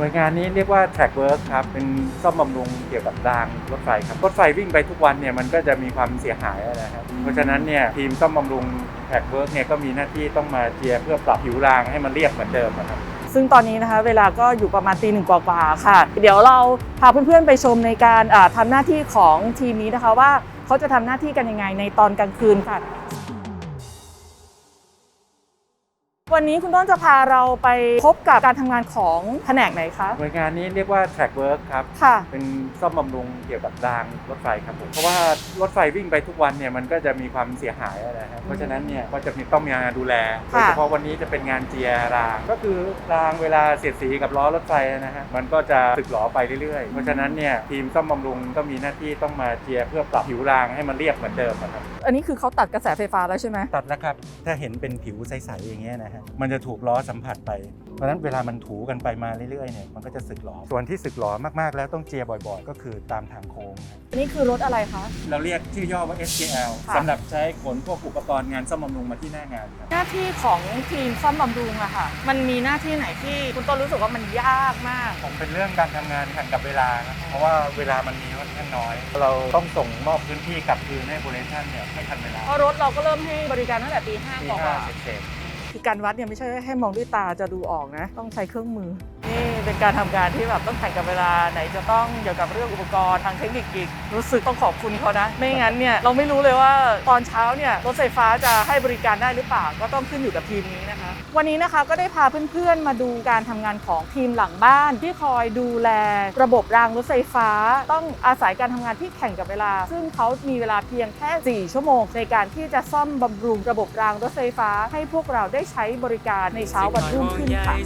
หน่วยงานนี้เรียกว่า Track Work ครับ เป็นซ่อมบำรุงเกี่ยวกับรางรถไฟครับ รถไฟวิ่งไปทุกวันเนี่ยมันก็จะมีความเสียหายนะครับ เพราะฉะนั้นเนี่ยทีมซ่อมบำรุง Track Work เนี่ยก็มีหน้าที่ต้องมาเจียร์เพื่อปรับผิวรางให้มันเรียบเหมือนเดิมนะครับ ซึ่งตอนนี้นะคะเวลาก็อยู่ประมาณตีหนึ่งกว่าๆค่ะ เดี๋ยวเราพาเพื่อนๆไปชมในการอ่าทำหน้าที่ของทีมนี้นะคะว่าเขาจะทำหน้าที่กันยังไงในตอนกลางคืนค่ะ วันนี้คุณต้นจะพาเราไปพบกับการทำงานของแผนกไหนคะ หน่วยงานนี้เรียกว่า Track Work ครับ ค่ะ เป็นซ่อมบำรุงเกี่ยวกับรางรถไฟครับผม เพราะว่ารถไฟวิ่งไปทุกวันเนี่ยมันก็จะมีความเสียหายนะครับ เพราะฉะนั้นเนี่ยก็จะมีต้องมีงานดูแล โดยเฉพาะวันนี้จะเป็นงานเจียราง ก็คือรางเวลาเสียดสีกับล้อรถไฟนะฮะ มันก็จะสึกหลอไปเรื่อยๆ เพราะฉะนั้นเนี่ยทีมซ่อมบำรุงก็มีหน้าที่ต้องมาเจียเพื่อปรับผิวรางให้มันเรียบเหมือนเดิมนะครับ อันนี้คือเขาตัดกระแสไฟฟ้าแล้วใช่ไหมตัดแล้วครับ ถ้าเห็นเป็นผิวใสๆอย่างเงี้ยนะฮะมันจะถูกล้อสัมผัสไป เพราะฉะนั้นเวลามันถูกันไปมาเรื่อยๆเนี่ยมันก็จะสึกหลอส่วนที่สึกหลอมากๆ แล้วต้องเจียบ่อยๆ ก็คือตามทางโค้งครับอันนี้คือรถอะไรคะ เราเรียกชื่อย่อว่า SKL ค่ะ สำหรับใช้ขนพวกอุปกรณ์งานซ่อมบำรุงมาที่หน้างานครับ หน้าที่ของทีมซ่อมบำรุงอะค่ะ มันมีหน้าที่ไหนที่คุณต้นรู้สึกว่ามันยากมาก ผมเป็นเรื่องการทำงานแข่งกับเวลานะเพราะว่าเวลามันมีค่อนข้างน้อย เราต้องส่งมอบพื้นที่กลับคืนให้บริษัทเนี่ยให้ทันเวลาเพราะรถเราก็เริ่มให้บริการตั้งแต่ตีห้าที่กว่าห้าเศษ คือการวัดเนี่ยไม่ใช่ให้มองด้วยตาจะดูออกนะ ต้องใช้เครื่องมือ นี่เป็นการทำงานที่แบบต้องแข่งกับเวลาไหนจะต้องเกี่ยวกับเรื่องอุปกรณ์ทางเทคนิคอีกรู้สึกต้องขอบคุณเขานะ ไม่งั้นเนี่ยเราไม่รู้เลยว่าตอนเช้าเนี่ยรถไฟฟ้าจะให้บริการได้หรือเปล่าก็ต้องขึ้นอยู่กับทีมนี้นะคะ วันนี้นะคะก็ได้พาเพื่อนๆมาดูการทำงานของทีมหลังบ้าน ที่คอยดูแลระบบรางรถไฟฟ้า ต้องอาศัยการทำงานที่แข่งกับเวลา ซึ่งเขามีเวลาเพียงแค่ 4 ชั่วโมง ในการที่จะซ่อมบำรุงระบบรางรถไฟฟ้า ให้พวกเราได้ใช้บริการในเช้าวันรุ่งขึ้นค่ะ